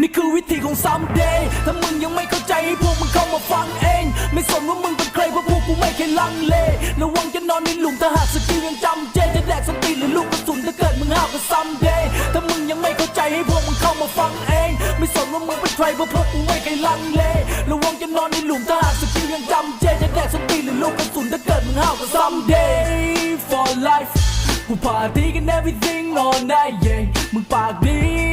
นี่คือวิธีของ someday ถ้ามึงยังไม่เข้าใจให้พวกมึงเข้ามาฟังเอง ไม่สนว่ามึงเป็นใครเพราะพวกกูไม่เคยลังเลระวังจะนอนในหลุมถ้าหากสกิลยังจำเจจะแดกสตีหรือลูกกระสุนถ้าเกิดมึงห้าวก็ someday ถ้ามึงยังไม่เข้าใจให้พวกมึงเข้ามาฟังเอง ไม่สนว่ามึงเป็นใครเพราะพวกกูไม่เคยลังเลระวังจะนอนในหลุมถ้าหากสกิลยังจำเจจะแดกสตีหรือลูกกระสุนถ้าเกิดมึงห้าวก็ someday for life กูพาดีกัน everything all night yeah มึงปากดี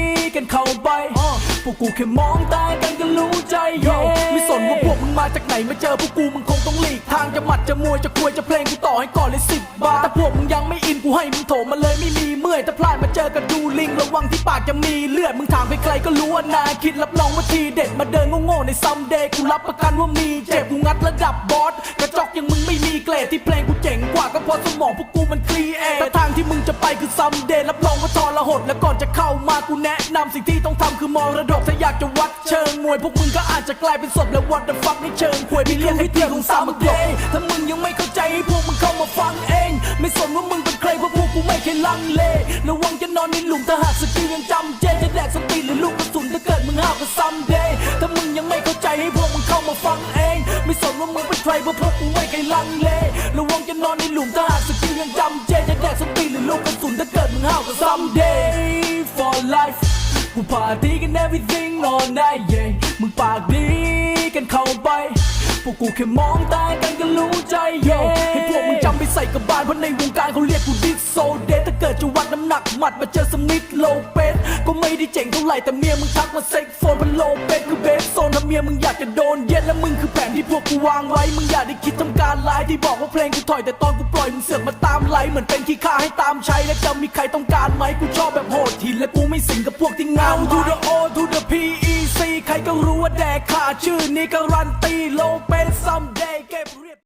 กูแค่มองตากันก็รู้ใจ yeah ไม่สนว่าพวกมึงมาจากไหนมาเจอพวกกูมึงคงต้องหลีกทางจะหมัดจะมวยจะควยจะเพลงกูต่อให้ก่อนเลยสิบบาทแต่พวกมึงยังไม่อินกูให้มึงโถมมาเลยไม่มีเมื่อยถ้าพลาดมาเจอกันดูลิงระวังที่ปากจะมีเลือดมึงถามใครก็รู้ว่านาคิดรับรองว่าทีเด็ดมาเดินโง่ๆในซัมเดย์กูรับประกันว่ามีเจ็บกูงัดระดับบอสกระจอกยังมึงไม่มีเกรดที่เพลงกู ราะสมองพวกกูมันคลีเอทแต่ทางที่มึงจะไปคือซัมเดย์รับรองว่าทรหดและก่อนจะเข้ามากูแนะนำสิ่งที่ต้องทำคือมองระดกถ้าอยากจะวัดเชิงมวยพวกมึงก็อาจจะกลายเป็นศพและวัด the fuck ในเชิงควยไปเรียนให้เที่ยของซัมเดย์ถ้ามึงยังไม่เข้าใจให้พวกมึงเข้ามาฟังเอง ไม่สนว่ามึงเป็นใครเพราะพวกกูไม่เคยลังเลระวังจะนอนในหลุมถ้าหากสกิลยังจำเจจะแดกสตีนหรือลูกกระสุนถ้าเกิดมึงห้าวก็ซัมเดย์ถ้ามึงยังไม่เข้าใจให้พวกมึงเข้ามาฟังเอง ไม่สนว่ามึงเป็นใครเพราะพวกกูไม่เคยลังเลระวังจะนอนในหลุมถ้าหากสกิลยังจำเจจะแดกสตีหรือลูกกระสุนถ้าเกิดมึงห้าวก็ someday for life กูพาดีกัน everything all night yeah มึงปากดีกันเข้าไปพวกกูแค่มองตากันก็รู้ใจ yeah ให้พวกมึงจำไปใส่กับบานเพราะในวงการเขาเรียกกูดิสโซเดถ้าเกิดจะวัดน้ำหนักหมัดมาเจอสมิธโลเปส ก็ไม่ได้เจ๋งเท่าไหร่แต่เมียมึงทักมาเซ็กโฟนเป็นโลเปสคือเบสโซนถ้าเมียมึงอยากจะโดนเย็ดและมึงคือแผนที่พวกกูวางไว้มึงอย่าได้คิดทำการร้ายที่บอกว่าเพลงกูถอยแต่ตอนกูปล่อยมึงเสือกมาตามไลค์เหมือนเป็นขี้ข้าให้ตามใช้และจะมีใครต้องการไหมกูชอบแบบโหดหินและกูไม่สิงกับพวกที่เงา to the O to the P E C ใครก็รู้ว่าแดกขาดชื่อนี้การันตีโลเปส someday เก็บ